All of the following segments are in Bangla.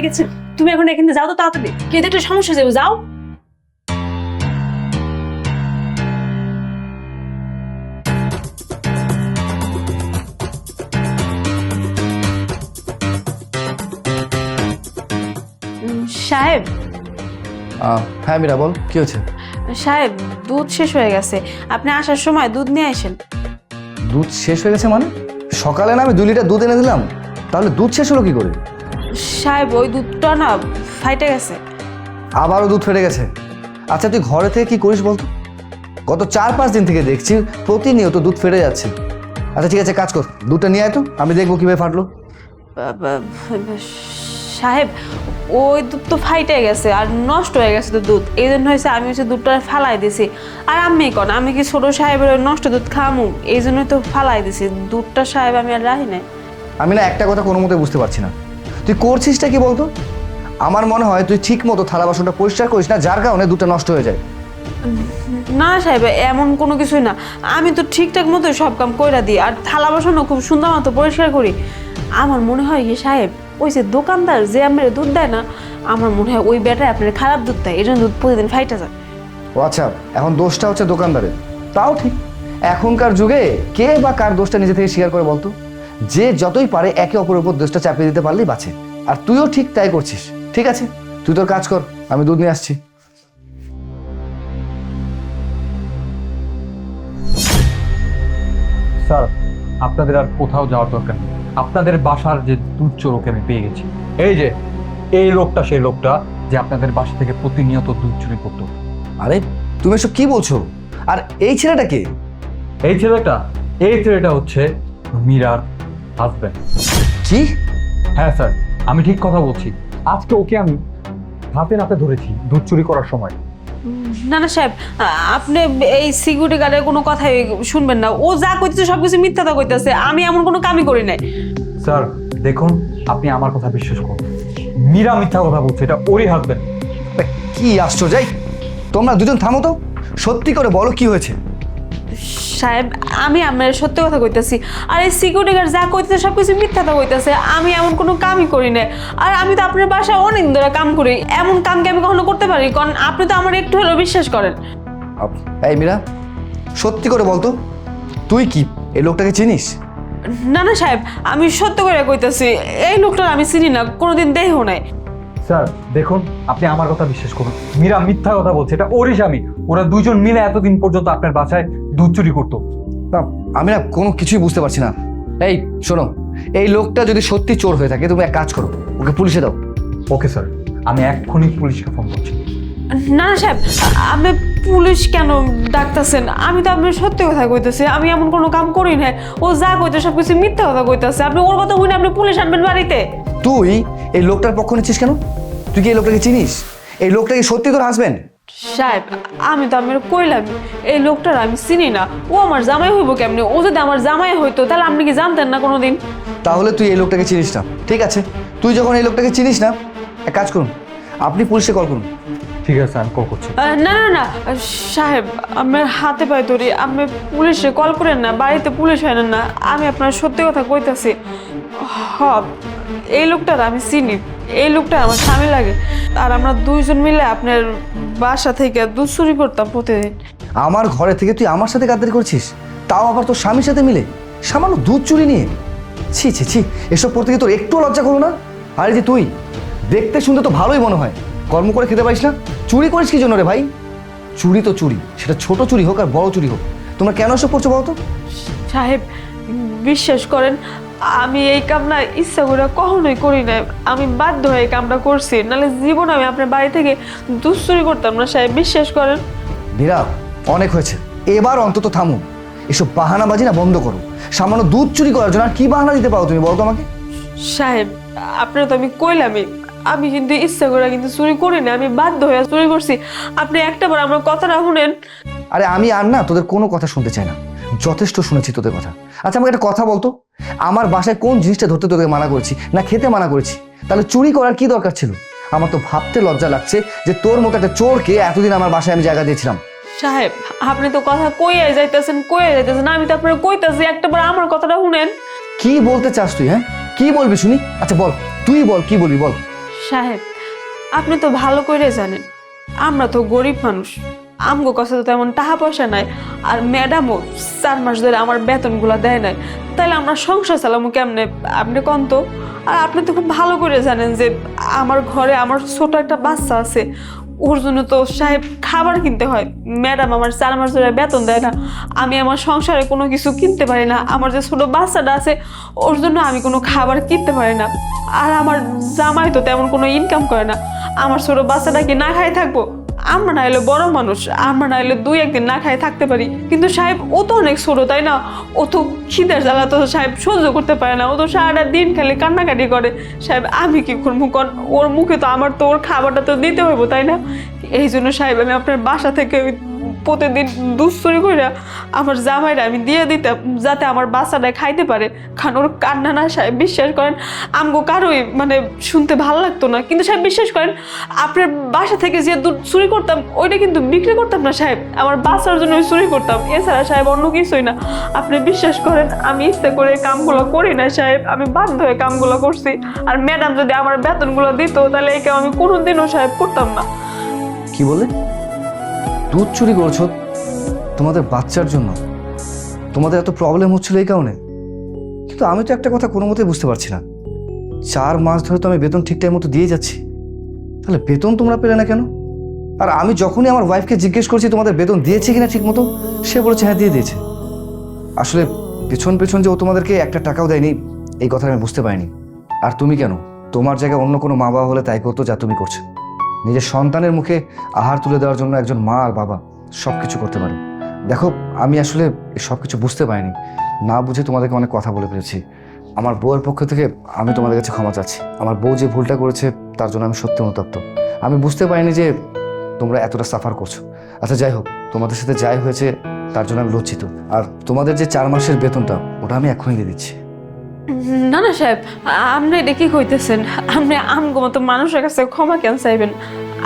হয়ে গেছে। তুমি এখন এখান থেকে যাও তো তাড়াতাড়ি। কিন্তু একটা সমস্যা যাবে যাও। সাহেব। আহ, হ্যাঁ মীরা বল কি হয়েছে? সাহেব দুধ শেষ হয়ে গেছে। আপনি আসার সময় দুধ নিয়ে আসেন। দুধ শেষ হয়ে গেছে মানে? সকালে না আমি দুই লিটার দুধ এনে দিলাম। তাহলে দুধ শেষ হলো কি করে? সাহেব ওই দুধটা না ফাইটে গেছে। আবারও দুধ ফেটে গেছে। আচ্ছা তুই ঘরে থেকে কি করিস বলতো? গত চার পাঁচ দিন থেকে দেখছি প্রতিনিয়ত দুধ ফেটে যাচ্ছে। আচ্ছা ঠিক আছে কাজ কর। দুধটা নিয়ে আয় তো আমি দেখব কীভাবে ফাটলো। সাহেব ওই দুধ তো ফাইটে গেছে আর নষ্ট হয়ে গেছে তো দুধ। এই জন্য হয়েছে আমি হচ্ছে দুধটা ফালাই দিছি। আর আমি কোন আমি কি ছোট সাহেবের নষ্ট দুধ খামু এই জন্যই তো ফালাই দিছি। দুধটা সাহেব আমি আর রাখি নাই। আমি না একটা কথা কোনো মতে বুঝতে পারছি না। তুই করছিসটা কি বলতো? আমার মনে হয় তুই ঠিক মতো থালা বাসনটা পরিষ্কার করিস না যার কারণে দুধটা নষ্ট হয়ে যায়। না সাহেব এমন কোনো কিছুই না। আমি তো ঠিকঠাক মতো সব কাম কইরা দিই আর থালা বাসনও খুব সুন্দর মতো পরিষ্কার করি। আমার মনে হয় কি সাহেব ওই যে দোকানদার যে আমার দুধ দেয় না আমার মনে হয় ওই বেটায় আপনার খারাপ দুধ দেয় এই জন্য দুধ প্রতিদিন ফাইটা যায়। ও আচ্ছা এখন দোষটা হচ্ছে দোকানদারের। তাও ঠিক এখনকার যুগে কে বা কার দোষটা নিজে থেকে স্বীকার করে বলতো? যে যতই পারে একে অপরের উপর দোষটা চাপিয়ে দিতে পারলেই বাঁচে। আর তুইও ঠিক তাই করছিস। ঠিক আছে? তুই তোর কাজ কর আমি দুধ নিয়ে আসছি। স্যার আপনাদের আর কোথাও যাওয়ার দরকার নেই। আপনাদের বাসার যে দুধ চোরকে আমি পেয়ে গেছি। এই যে এই লোকটা সেই লোকটা যে আপনাদের বাসা থেকে প্রতিনিয়ত দুধ চুরি করতো। আরে তুমি এসব কি বলছো? আর এই ছেলেটা কে? এই ছেলেটা এই ছেলেটা হচ্ছে মীরার হাজব্যান্ড কি? হ্যাঁ স্যার। আমি ঠিক কথা বলছি। আজকে ওকে আমি হাতে নাতে ধরেছি দুধ চুরি করার সময়। না না সাহেব আপনি এই সিকিউরিটি গার্ডের কোনো কথাই শুনবেন না। ও যা কইতেছে সব কিছু মিথ্যাটা কইতেছে। আমি এমন কোনো কামই করি নাই। স্যার দেখুন আপনি আমার কথা বিশ্বাস করুন। মীরা মিথ্যা কথা বলছে এটা ওরই হাজব্যান্ড আরে, কি আশ্চর্য তোমরা দুজন থামো তো। সত্যি করে বলো কি হয়েছে? সাহেব আমি আমার সত্যি কথা কইতেছি। আর এই সিকিউরিটি গার্ড যা কইতেছে সব কিছু মিথ্যাটা কইতেছে। আমি এমন কোনো কামই করি না আর আমি তো আপনার বাসায় অনেক ধরে কাম করি। এমন কাম কি আমি কখনো করতে পারি? কারণ আপনি তো আমার একটু হলেও বিশ্বাস করেন। আপ- এই মীরা সত্যি করে বলতো তুই কি এই লোকটাকে চিনিস? না না সাহেব আমি সত্য করে কইতেছি। এই লোকটার আমি চিনি না কোনোদিন দেহ নাই। স্যার দেখুন আপনি আমার কথা বিশ্বাস করুন। মীরা মিথ্যা কথা বলছে এটা ওরই স্বামী ওরা দুজন মিলে এতদিন পর্যন্ত আপনার বাসায় দুধ চুরি করতো। না আমি না কোনো কিছুই বুঝতে পারছি না। এই শোনো এই লোকটা যদি সত্যি চোর হয়ে থাকে তুমি এক কাজ করো ওকে পুলিশে দাও। ওকে স্যার আমি এক্ষুনি পুলিশকে ফোন করছি। না না সাহেব আপনি পুলিশ কেন ডাকতেছেন? আমি তো আপনার সত্যি কথা কইতেছি আমি এমন কোনো কাম করি না ও যা কইতে সব কিছু মিথ্যা কথা কইতেছে। আপনি ওর কথা শুনে আপনি পুলিশ আনবেন বাড়িতে। তুই এই লোকটার পক্ষ নিচ্ছিস কেন? তুই কি এই লোকটাকে চিনিস? এই লোকটা কি সত্যি তোর হাসবেন্ড সাহেব আমি তো আপনার কইলাম এই লোকটার আমি চিনি না। ও আমার জামাই হইব কেমনে? ও যদি আমার জামাই হইতো তাহলে আপনি কি জানতেন না কোনোদিন? তাহলে তুই এই লোকটাকে চিনিস না ঠিক আছে? তুই যখন এই লোকটাকে চিনিস না এক কাজ করুন আপনি পুলিশে কল করুন। ঠিক আছে আমি কল করছি। আহ, না না না সাহেব আমার হাতে পায়ে ধরি আপনি পুলিশে কল করেন না বাড়িতে পুলিশ হয় না আমি আপনার সত্যি কথা কইতাছি। হ এই লোকটার আমি চিনি। এই লোকটা আমার স্বামী লাগে। আর আমরা দুইজন মিলে আপনার বাসা থেকে দুধ চুরি করতাম প্রতিদিন। আমার ঘরে থেকে তুই আমার সাথে গাদ্দারি করছিস? তাও আবার তোর স্বামীর সাথে মিলে? সামান্য দুধ চুরি নিয়ে? ছি ছি ছি এসব পড়তে গিয়ে তোর একটু লজ্জা করো না? আরে যে তুই দেখতে শুনতে তো ভালোই মনে হয়। কর্ম করে খেতে পারিস না? চুরি করিস কি জন্য রে ভাই? চুরি তো চুরি সেটা ছোট চুরি হোক আর বড় চুরি হোক। তোমরা কেন এসব করছ বলো তো? সাহেব বিশ্বাস করেন আমি এই কামনা ইচ্ছা করে কখনোই করি না আমি বাধ্য হয়ে এই কামটা করছি। নাহলে জীবন আমি আপনার বাড়ি থেকে দুধ চুরি করতাম না সাহেব বিশ্বাস করেন। মীরা অনেক হয়েছে। এবার অন্তত থামো এসব বাহানাবাজি না বন্ধ করো সামান্য দুধ চুরি করার জন্য আর কি বাহানা দিতে পারো তুমি বলো তো আমাকে? সাহেব আপনার তো আমি কইলামই। আমি কিন্তু ইচ্ছা করে কিন্তু চুরি করি না আমি বাধ্য হয়ে চুরি করছি। আপনি একটা বার আমার কথাটা শুনেন। আরে আমি আর না তোদের কোনো কথা শুনতে চাই না। যথেষ্ট শুনেছি তোদের কথা। আচ্ছা আমাকে একটা কথা বলতো? আমার বাসায় কোন জিনিসটা ধরতে তোদের মানা করেছি না খেতে মানা করেছি তাহলে চুরি করার কি দরকার ছিল? আমার তো ভাবতে লজ্জা লাগছে যে তোর মতো একটা চোরকে এতদিন আমার বাসায় আমি জায়গা দিয়েছিলাম। সাহেব আপনি তো কথা কইয়া যাইতেছেন কইয়া যাইতেছেন আমি তো আপনার কইতাছি একটা বার আমার কথাটা শুনেন। কি বলতে চাস তুই হ্যাঁ? কি বলবি শুনি? আচ্ছা বল তুই বল কি বলবি বল? সাহেব আপনি তো ভালো করে জানেন আমরা তো গরিব মানুষ। আমগো কাছে তো তেমন টাকা পয়সা নাই আর ম্যাডামও চার মাস ধরে আমার বেতনগুলো দেয় নাই। তাহলে আমরা সংসার চালামো কেমনে? আপনি কন তো? আর আপনি তো খুব ভালো করে জানেন যে আমার ঘরে আমার ছোট একটা বাচ্চা আছে। ওর জন্য তো সাহেব খাবার কিনতে হয়। ম্যাডাম আমার চার মাস ধরে বেতন দেয় না। আমি আমার সংসারে কোনো কিছু কিনতে পারি না। আমার যে ছোট বাচ্চাটা আছে, ওর জন্য আমি কোনো খাবার কিনতে পারি না। আর আমার জামাই তো তেমন কোনো ইনকাম করে না। আমার ছোট বাচ্চাটা কি না খাই থাকব? আমরা না এলে বড় মানুষ, আমরা না এলে দুই একদিন না খাই থাকতে পারি। কিন্তু সাহেব, ও তো অনেক ছোট, তাই না? ও তো খিদের জ্বালা তো সাহেব সহ্য করতে পারে না। ও তো সারাটা দিন খেলে কান্নাকাটি করে। সাহেব, আমি কি করব কন? ওর মুখে তো আমার তো ওর খাবারটা তো দিতে হইব, তাই না? এই জন্য সাহেব, আমি আপনার বাসা থেকে ওই প্রতিদিন দুধ চুরি করে আমার জামাইরা আমি দিয়ে দিতাম, যাতে আমার বাচ্চাটা খাইতে পারে। কারণ ওর কান্না না সাহেব বিশ্বাস করেন, আমগো কারোই মানে শুনতে ভালো লাগতো না। কিন্তু সাহেব বিশ্বাস করেন, আপনার বাসা থেকে যে দুধ চুরি করতাম, ওইটা কিন্তু বিক্রি করতাম না সাহেব। আমার বাচ্চার জন্য চুরি করতাম। এছাড়া সাহেব অন্য কিছুই না। আপনি বিশ্বাস করেন, আমি ইচ্ছে করে কামগুলো করি না সাহেব। আমি বাধ্য হয়ে কামগুলো করছি। আর ম্যাডাম যদি আমার বেতনগুলো দিত, তাহলে এই কাম আমি কোনোদিনও সাহেব করতাম না। কি বলে দুধ চুরি করছ? তোমাদের বাচ্চার জন্য। তোমাদের এত প্রবলেম হচ্ছিল এই কারণে। কিন্তু আমি তো একটা কথা কোনো মতেই বুঝতে পারছি না। চার মাস ধরে তো আমি বেতন ঠিক টাইম মতো দিয়ে যাচ্ছি। তাহলে বেতন তোমরা পেলে না কেন? আর আমি যখনই আমার ওয়াইফকে জিজ্ঞেস করছি, তোমাদের বেতন দিয়েছে কিনা ঠিক মতো সে বলেছে হ্যাঁ দিয়ে দিয়েছে। আসলে পেছন পেছন যে ও তোমাদেরকে একটা টাকাও দেয়নি, এই কথা আমি বুঝতে পারিনি। আর তুমি কেন? তোমার জায়গায় অন্য কোনো মা বাবা হলে তাই করতো যা তুমি করছ। নিজের সন্তানের মুখে আহার তুলে দেওয়ার জন্য একজন মা আর বাবা সব কিছু করতে পারে। দেখো, আমি আসলে সব কিছু বুঝতে পারিনি। না বুঝে তোমাদেরকে অনেক কথা বলে ফেলেছি। আমার বউয়ের পক্ষ থেকে আমি তোমাদের কাছে ক্ষমা চাচ্ছি। আমার বউ যে ভুলটা করেছে, তার জন্য আমি সত্যি অনুতপ্ত। আমি বুঝতে পারিনি যে তোমরা এতটা সাফার করছ। আচ্ছা যাই হোক, তোমাদের সাথে যাই হয়েছে, তার জন্য আমি লজ্জিত। আর তোমাদের যে চার মাসের বেতনটা, ওটা আমি এখনই দিয়ে দিচ্ছি। না না, সাহেব, আপনি এটা কি কইতেছেন? আপনি আমগো মতো মানুষের কাছে ক্ষমা কেন চাইবেন?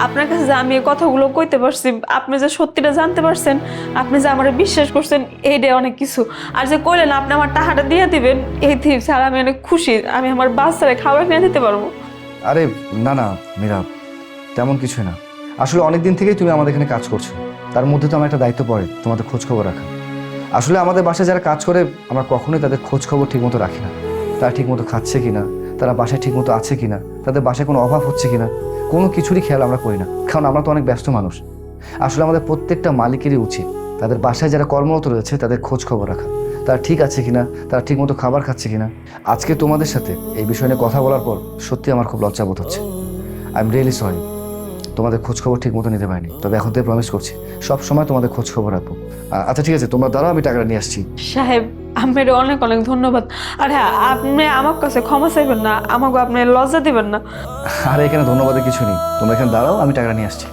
আপনার কাছে যে আমি এই কথাগুলো কইতে পারছি, আপনি যে সত্যিটা জানতে পারছেন, আপনি যে আমার বিশ্বাস করছেন, এইটাই অনেক কিছু। আর যে কইলেন, আপনি আমার টাকাটা দিয়ে দিবেন, এই থিপ স্যার আমি অনেক খুশি, আমি আমার বাচ্চারে খাবার কিনে দিতে পারব। আরে, না না, মীরা, তেমন কিছুই না। আসলে অনেক দিন থেকেই তুমি আমাদের এখানে কাজ করছ। তার মধ্যে তো আমার একটা দায়িত্ব পড়ে, তোমাদের খোঁজ খবর রাখা। আসলে আমাদের বাসায় যারা কাজ করে, আমরা কখনোই তাদের খোঁজ খবর ঠিকমতো রাখি না। তারা ঠিকমতো খাচ্ছে কিনা? তারা বাসায় ঠিকমতো আছে কিনা? তাদের বাসায় কোনো অভাব হচ্ছে কিনা? কোনো কিছুরই খেয়াল আমরা করি না। কারণ আমরা তো অনেক ব্যস্ত মানুষ। আসলে আমাদের প্রত্যেকটা মালিকেরই উচিত। তাদের বাসায় যারা কর্মরত রয়েছে, তাদের খোঁজ খবর রাখা। তারা ঠিক আছে কিনা? তারা ঠিকমতো খাবার খাচ্ছে কিনা? আজকে তোমাদের সাথে এই বিষয় নিয়ে কথা বলার পর সত্যি আমার খুব লজ্জাবোধ হচ্ছে। আই এম রিয়েলি সরি তোমাদের খোঁজ খবর ঠিক মতো নিতে পারিনি। তবে এখন থেকে প্রমিস করছি সব সময় তোমাদের খোঁজ খবর রাখব। আচ্ছা ঠিক আছে, তোমরা দ্বারা আমি টাকাটা নিয়ে আসছি। সাহেব আপনার অনেক অনেক ধন্যবাদ। আর হ্যাঁ আপনি আমার কাছে ক্ষমা চাইবেন না, আমাকে আপনি লজ্জা দিবেন না। আর এখানে ধন্যবাদের কিছু নেই। তোমরা এখানে দাঁড়াও, আমি টাকাটা নিয়ে আসছি।